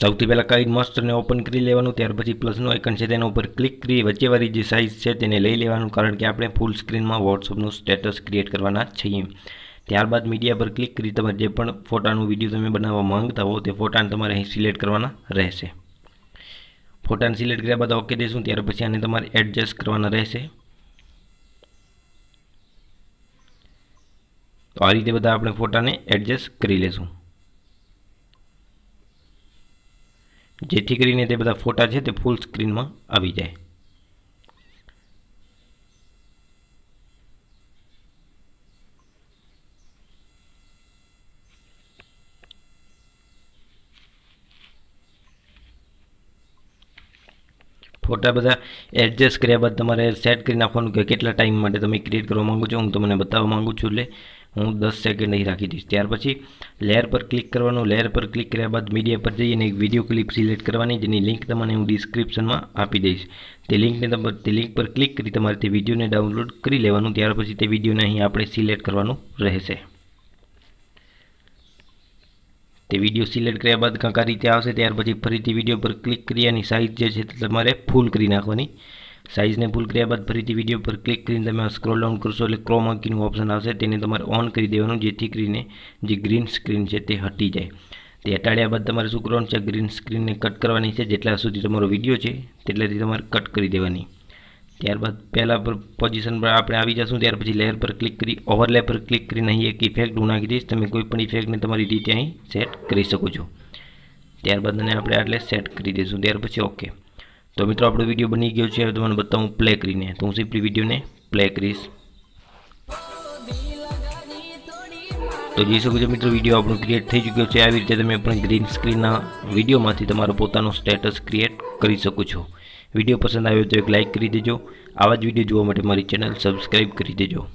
સૌથી પહેલાં કઈ મસ્ટરને ઓપન કરી લેવાનું, ત્યાર પછી પ્લસનું આઇકન છે તેના ઉપર ક્લિક કરી, વચ્ચેવાળી જે સાઇઝ છે તેને લઈ લેવાનું, કારણ કે આપણે ફૂલ સ્ક્રીનમાં વોટ્સઅપનું સ્ટેટસ ક્રિએટ કરવાના છીએ. ત્યારબાદ મીડિયા પર ક્લિક કરી, તમારે જે પણ ફોટાનું વીડિયો તમે બનાવવા માંગતા હો, તે ફોટાને તમારે અહીં સિલેક્ટ કરવાના રહેશે. ફોટાને સિલેક્ટ કર્યા બાદ ઓકે દેશું, ત્યાર પછી આને તમારે એડજસ્ટ કરવાના રહેશે. તો આ રીતે બધા આપણે ફોટાને એડજસ્ટ કરી લેશું. જેથી કરીને તે બધા ફોટા છે તે ફૂલ સ્ક્રીનમાં આવી જાય. ફોટા બધા એડજસ્ટ કર્યા બાદ તમારે સેટ કરી નાખવાનું કે કેટલા ટાઈમ માટે તમે ક્રિએટ કરવા માંગો છો, હું તમને બતાવવા માગું છું એટલે હું દસ સેકન્ડ અહીં રાખી દઈશ. ત્યાર પછી લેયર પર ક્લિક કરવાનું. લેયર પર ક્લિક કર્યા બાદ મીડિયા પર જઈને એક વીડિયો ક્લિપ સિલેક્ટ કરવાની, જેની લિંક તમને હું ડિસ્ક્રિપ્શનમાં આપી દઈશ. તે લિંકને તમારે તે લિંક પર ક્લિક કરી તમારે તે વિડીયોને ડાઉનલોડ કરી લેવાનું. ત્યાર પછી તે વિડીયોને અહીં આપણે સિલેક્ટ કરવાનું રહેશે. તે વીડિયો સિલેક્ટ કર્યા બાદ કાંક આ રીતે આવશે. ત્યાર પછી ફરીથી વીડિયો પર ક્લિક કરી અને સાઇઝ જે છે તે તમારે ફૂલ કરી નાખવાની સાઇઝને ફૂલ કર્યા બાદ ફરીથી વીડિયો પર ક્લિક કરીને તમે સ્ક્રોલ ડાઉન કરશો એટલે ક્રોમ કીનું ઓપ્શન આવશે. તેને તમારે ઓન કરી દેવાનું, જેથી કરીને જે ગ્રીન સ્ક્રીન છે તે હટી જાય. તે હટાડ્યા બાદ તમારે શું કરવાનું છે? ગ્રીન સ્ક્રીનને કટ કરવાની છે. જેટલા સુધી તમારો વીડિયો છે, તેટલાથી તમારે કટ કરી દેવાની. ત્યારબાદ પહેલાં પર પોઝિશન પર આપણે આવી જશું. ત્યાર પછી લેયર પર ક્લિક કરી ઓવરલેપ પર ક્લિક કરીને અહીં એક ઇફેક્ટ હું નાખી દઈશ. તમે કોઈ પણ ઇફેક્ટને તમારી રીતે અહીં સેટ કરી શકો છો. ત્યારબાદ એને આપણે આટલે સેટ કરી દઈશું. ત્યાર પછી ઓકે તો મિત્રો, આપણો વીડિયો બની ગયો છે. હવે તમને બતાવું પ્લે કરીને. તો હું સિમ્પલી વિડીયોને પ્લે કરીશ. તો જોઈ શકો છો મિત્રો વીડિયો આપણો ક્રિએટ થઈ ચૂક્યો છે. આવી રીતે તમે પણ ગ્રીન સ્ક્રીનના વિડીયોમાંથી તમારો પોતાનો સ્ટેટસ ક્રિએટ કરી શકો છો. વીડિયો પસંદ આવ્યો તો એક લાઇક કરી દેજો. આવા જ વીડિયો જોવા માટે મારી ચેનલ સબસ્ક્રાઈબ કરી દેજો.